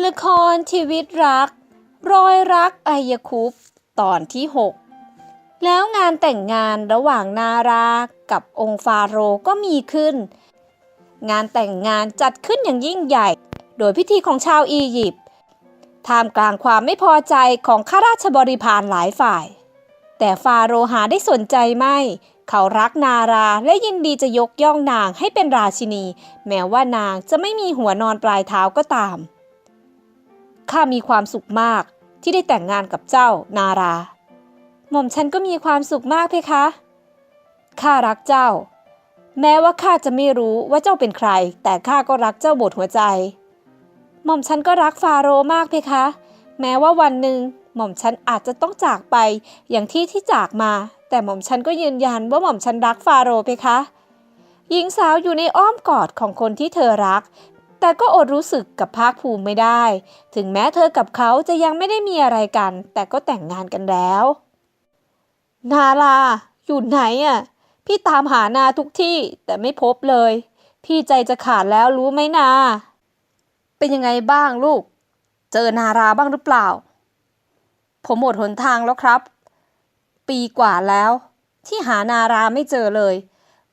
ละครชีวิตรัก รอยรักไอยคุปตอนที่ 6 แล้วงานแต่งงานระหว่างนารากับองค์ฟาโรก็มีขึ้น งานแต่งงานจัดขึ้นอย่างยิ่งใหญ่ โดยพิธีของชาวอียิปต์ท่ามกลางความไม่พอใจของข้าราชบริพารหลายฝ่าย แต่ฟาโรห์หาได้สนใจไม่ เขารักนาราและยินดีจะยกย่องนางให้เป็นราชินี แม้ว่านางจะไม่มีหัวนอนปลายเท้าก็ตาม ข้ามีความสุขมากที่ได้แต่งงานกับเจ้านารา หม่อมฉันก็มีความสุขมากเพคะ ข้ารักเจ้า แม้ว่าข้าจะไม่รู้ว่าเจ้าเป็นใคร แต่ข้าก็รักเจ้าบดหัวใจ หม่อมฉันก็รักฟาโรมากเพคะ แม้ว่าวันหนึ่งหม่อมฉันอาจจะต้องจากไปอย่างที่ที่จากมา แต่หม่อมฉันก็ยืนยันว่าหม่อมฉันรักฟาโรเพคะ หญิงสาวอยู่ในอ้อมกอดของคนที่เธอรัก แต่ก็อดรู้สึกกับภาคภูมิไม่ได้ ถึงแม้เธอกับเขาจะยังไม่ได้มีอะไรกัน แต่ก็แต่งงานกันแล้ว นาลาอยู่ไหนอะ พี่ตามหานาทุกที่แต่ไม่พบเลย พี่ใจจะขาดแล้วรู้ไหมนา เป็นยังไงบ้างลูก เจอนาราบ้างหรือเปล่า ผมหมดหนทางแล้วครับ ปีกว่าแล้ว ที่หานาราไม่เจอเลย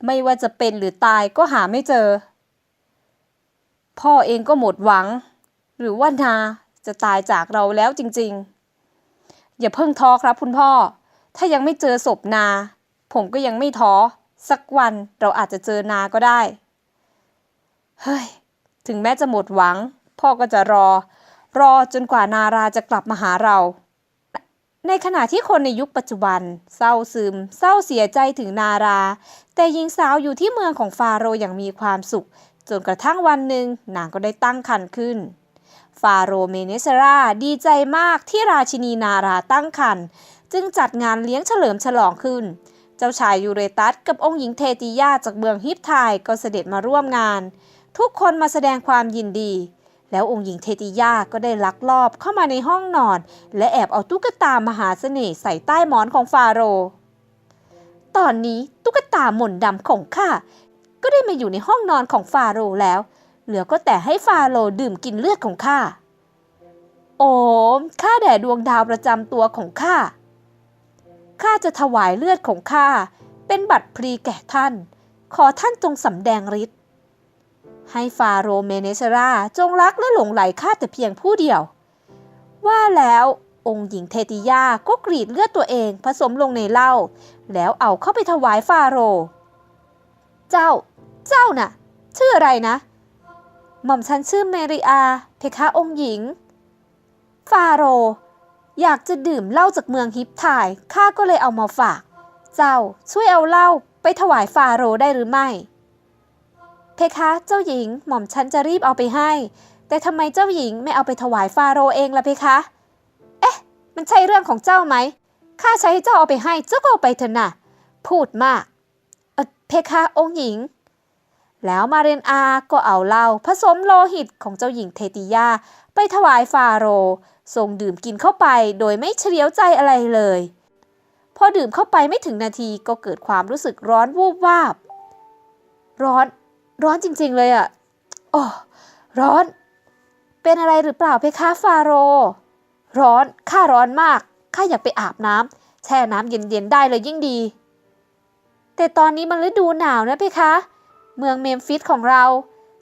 ไม่ว่าจะเป็นหรือตายก็หาไม่เจอ พ่อเองก็หมดหวัง หรือว่านาจะตายจากเราแล้วจริงๆ อย่าเพิ่งท้อครับคุณพ่อ ถ้ายังไม่เจอศพนา ผมก็ยังไม่ท้อ สักวันเราอาจจะเจอนาก็ได้ เฮ้ย ถึงแม้จะหมดหวัง พ่อก็จะรอ รอจนกว่านาราจะกลับมาหาเรา ในขณะที่คนในยุคปัจจุบัน เศร้าซึม เศร้าเสียใจถึงนารา แต่หญิงสาวอยู่ที่เมืองของฟาโรอย่างมีความสุข จนกระทั่งวันหนึ่งนางก็ได้ตั้งครรภ์ขึ้น ฟาโรเมเนเซราดีใจมากที่ราชินีนาราตั้งครรภ์จึงจัดงานเลี้ยงเฉลิมฉลองขึ้น เจ้าชายยูเรตัสกับองค์หญิงเทติยาจากเมืองฮิปไทยก็เสด็จมาร่วมงาน ทุกคนมาแสดงความยินดี แล้วองค์หญิงเทติยาก็ได้ลักลอบเข้ามาในห้องนอน และแอบเอาตุ๊กตามหาเสน่ห์ใส่ใต้หมอนของฟาโรตอนนี้ตุ๊กตาหม่นดำของข้า ก็ได้มาอยู่ในห้องนอนของฟาโรห์แล้ว เหลือก็แต่ให้ฟาโรห์ดื่มกินเลือดของข้า โอ้ข้าแด่ดวงดาวประจำตัวของข้า ข้าจะถวายเลือดของข้า เป็นบัตรพลีแก่ท่าน ขอท่านจงสำแดงฤทธิ์ให้ฟาโรห์เมเนเซราจงรักและหลงไหลข้าแต่เพียงผู้เดียว ว่าแล้วองค์หญิงเทติยาก็กรีดเลือดตัวเองผสมลงในเหล้าแล้วเอาเข้าไปถวายฟาโรห์ เจ้า เจ้าน่ะ ชื่ออะไรนะ หม่อมฉันชื่อเมริอา เพคะองค์หญิง ฟาโร อยากจะดื่มเหล้าจากเมืองฮิปไทยข้าก็เลยเอามาฝาก เจ้าช่วยเอาเหล้าไปถวายฟาโรได้หรือไม่ เพคะเจ้าหญิง หม่อมฉันจะรีบเอาไปให้ แต่ทำไมเจ้าหญิงไม่เอาไปถวายฟาโรเองล่ะเพคะ เอ๊ะ มันใช่เรื่องของเจ้าไหมข้าใช้ให้เจ้าเอาไปให้ เจ้าก็เอาไปเถอะนะพูดมากเเพคะองค์หญิง แล้วมาเรนอาก็เอาเหล้าผสมโลหิตของเจ้าหญิงเทติยาไปถวายฟาโรห์ทรงดื่มกินเข้าไปโดยไม่เฉลียวใจอะไรเลย พอดื่มเข้าไปไม่ถึงนาทีก็เกิดความรู้สึกร้อนวูบวาบ ร้อนร้อนจริงๆเลยอะ่ะโอ้ร้อน เป็นอะไรหรือเปล่าเพคะฟาโร ร้อนข้าร้อนมากข้าอยากไปอาบน้ำแช่น้ำเย็นๆได้เลยยิ่งดี แต่ตอนนี้มันฤดูหนาวนะเพคะ เมืองเมมฟิสของเรา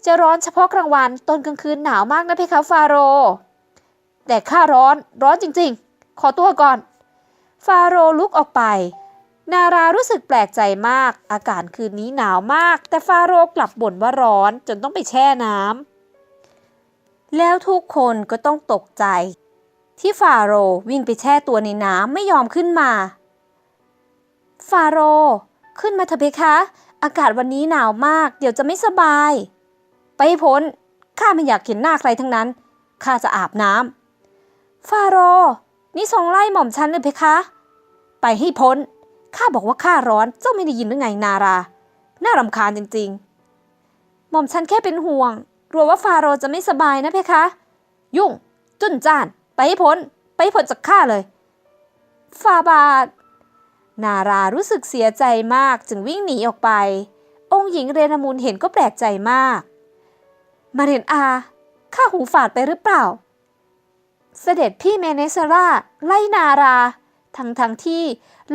จะร้อนเฉพาะกลางวันตอนกลางคืนหนาวมากนะเพคะฟาโร แต่ข้าร้อนร้อนจริงๆ ขอตัวก่อน ฟาโรลุกออกไป นารารู้สึกแปลกใจมาก อากาศคืนนี้หนาวมาก แต่ฟาโรกลับบ่นว่าร้อนจนต้องไปแช่น้ำแล้วทุกคนก็ต้องตกใจ ที่ฟาโรวิ่งไปแช่ตัวในน้ำไม่ยอมขึ้นมา ฟาโร ขึ้นมาเถอะเพคะ อากาศวันนี้หนาวมาก เดี๋ยวจะไม่สบาย ไปให้พ้น ข้าไม่อยากเห็นหน้าใครทั้งนั้น ข้าจะอาบน้ำ ฟาโร นี่ทรงไล่หม่อมฉันเลยเพคะ ไปให้พ้น ข้าบอกว่าข้าร้อน เจ้าไม่ได้ยินหรือไงนารา น่ารำคาญจริง ๆ หม่อมฉันแค่เป็นห่วง กลัวว่าฟาโรจะไม่สบายนะเพคะ ยุ่ง จุนจ้าน ไปให้พ้น ไปให้พ้นจากข้าเลย ฟาบาท นารารู้สึกเสียใจมากจึงวิ่งหนีออกไป องค์หญิงเรนามูลเห็นก็แปลกใจมาก มาเรนอา ข้าหูฝาดไปหรือเปล่า เสด็จพี่เมเนสราไล่นารา ทั้งทั้งที่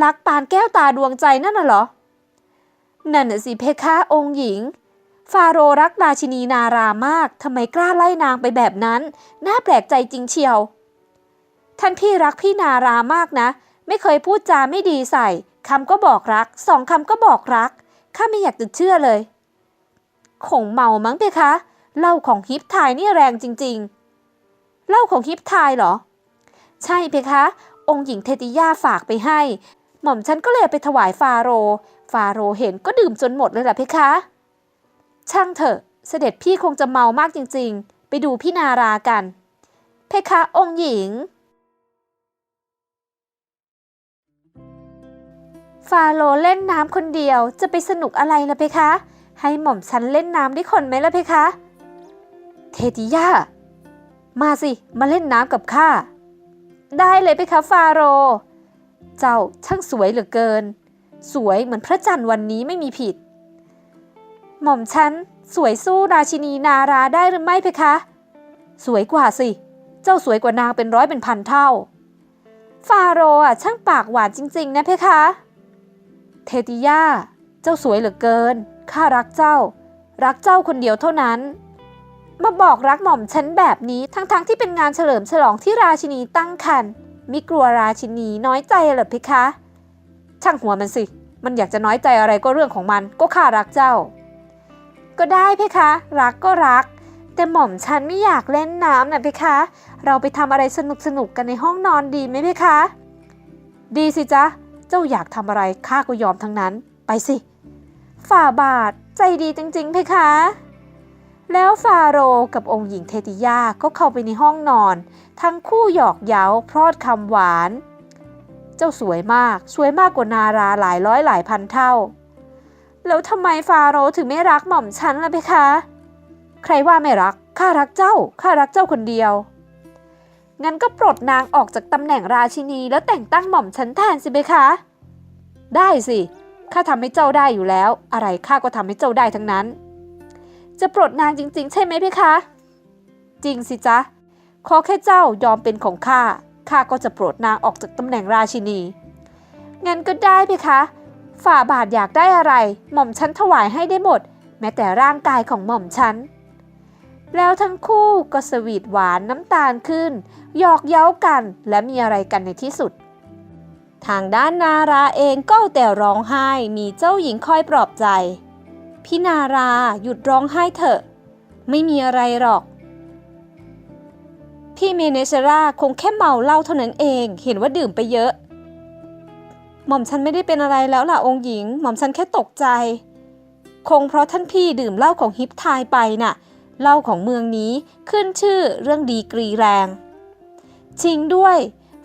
รักปานแก้วตาดวงใจนั่นน่ะเหรอ นั่นน่ะสิเพคะองค์หญิง ฟาโรรักราชินีนารามากทำไมกล้าไล่นางไปแบบนั้น น่าแปลกใจจริงเชียว ท่านพี่รักพี่นารามากนะ ไม่เคยพูดจาไม่ดีใส่คำก็บอกรักสองคำก็บอกรักข้าไม่อยากจะเชื่อเลยคงเมามั้งเพคะเหล้าของฮิปไทยนี่แรงจริงๆเหล้าของฮิปไทยเหรอ ใช่เพคะ องค์หญิงเทติยาฝากไปให้ หม่อมฉันก็เลยไปถวายฟาโร ฟาโรเห็นก็ดื่มจนหมดเลยแหละเพคะ ช่างเถอะ เสด็จพี่คงจะเมามากจริงๆ ไปดูพี่นารากัน เพคะองค์หญิง ฟาโรเล่นน้ำคนเดียวจะไปสนุกอะไรล่ะเพคะ ให้หม่อมฉันเล่นน้ำด้วยคนไหมล่ะเพคะ เทติยามาสิ มาเล่นน้ำกับข้า ได้เลยเพคะฟาโร เจ้าช่างสวยเหลือเกิน สวยเหมือนพระจันทร์วันนี้ไม่มีผิด หม่อมฉันสวยสู้ราชินีนาราได้หรือไม่เพคะ สวยกว่าสิ เจ้าสวยกว่านางเป็นร้อยเป็นพันเท่า ฟาโรอะช่างปากหวานจริง ๆ นะเพคะ เทติยาเจ้าสวยเหลือเกิน ข้ารักเจ้า รักเจ้าคนเดียวเท่านั้น มาบอกรักหม่อมฉันแบบนี้ทั้งๆทที่เป็นงานเฉลิมฉลองที่ราชินีตั้งครรภ์มิกลัวราชินีน้อยใจเหรอเพคะ ช่างหัวมันสิ มันอยากจะน้อยใจอะไรก็เรื่องของมันก็ข้ารักเจ้า ก็ได้เพคะ รักก็รัก แต่หม่อมฉันไม่อยากเล่นน้ำนะเพคะ เราไปทำอะไรสนุกๆกันในห้องนอนดีไหมเพคะ ดีสิจ๊ะ เจ้าอยากทำอะไรข้าก็ยอมทั้งนั้น ไปสิ ฝ่าบาทใจดีจริงๆเพคะ แล้วฟาโรกับองค์หญิงเทติยาก็เข้าไปในห้องนอน ทั้งคู่หยอกเย้าพรอดคำหวาน เจ้าสวยมากสวยมากกว่านาราหลายร้อยหลายพันเท่า แล้วทำไมฟาโรถึงไม่รักหม่อมฉันล่ะเพคะ ใครว่าไม่รักข้ารักเจ้าข้ารักเจ้าคนเดียว งั้นก็ปลดนางออกจากตำแหน่งราชินีแล้วแต่งตั้งหม่อมฉันแทนสิเพคะ ได้สิข้าทำให้เจ้าได้อยู่แล้ว อะไรข้าก็ทำให้เจ้าได้ทั้งนั้น จะปลดนางจริง ๆ ใช่ไหมเพคะ จริงสิจ๊ะขอแค่เจ้ายอมเป็นของข้าข้าก็จะปลดนางออกจากตำแหน่งราชินีงั้นก็ได้เพคะ ฝ่าบาทอยากได้อะไร หม่อมฉันถวายให้ได้หมด แม้แต่ร่างกายของหม่อมฉัน แล้วทั้งคู่ก็สวีทหวานน้ำตาลขึ้น หยอกเย้ากันและมีอะไรกันในที่สุด ทางด้านนาราเองก็แต่ร้องไห้มีเจ้าหญิงคอยปลอบใจ พี่นาราหยุดร้องไห้เถอะ ไม่มีอะไรหรอก พี่เมเนเชราคงแค่เมาเหล้าเท่านั้นเองเห็นว่าดื่มไปเยอะ หม่อมฉันไม่ได้เป็นอะไรแล้วล่ะองค์หญิง หม่อมฉันแค่ตกใจ คงเพราะท่านพี่ดื่มเหล้าของฮิปทายไปน่ะ เหล้าของเมืองนี้ขึ้นชื่อเรื่องดีกรีแรง จริงด้วย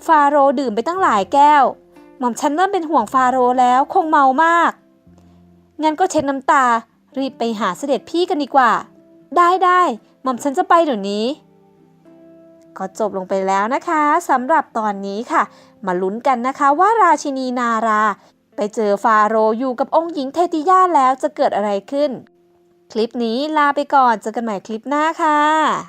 ฟาโรดื่มไปตั้งหลายแก้ว หม่อมฉันเริ่มเป็นห่วงฟาโรแล้วคงเมามาก งั้นก็เช็ดน้ำตา รีบไปหาเสด็จพี่กันดีกว่า ได้ได้หม่อมฉันจะไปเดี๋ยวนี้ ก็จบลงไปแล้วนะคะสำหรับตอนนี้ค่ะ มาลุ้นกันนะคะว่าราชินีนารา ไปเจอฟาโรอยู่กับองค์หญิงเทติยาแล้วจะเกิดอะไรขึ้น คลิปนี้ลาไปก่อนเจอกันใหม่คลิปหน้าค่ะ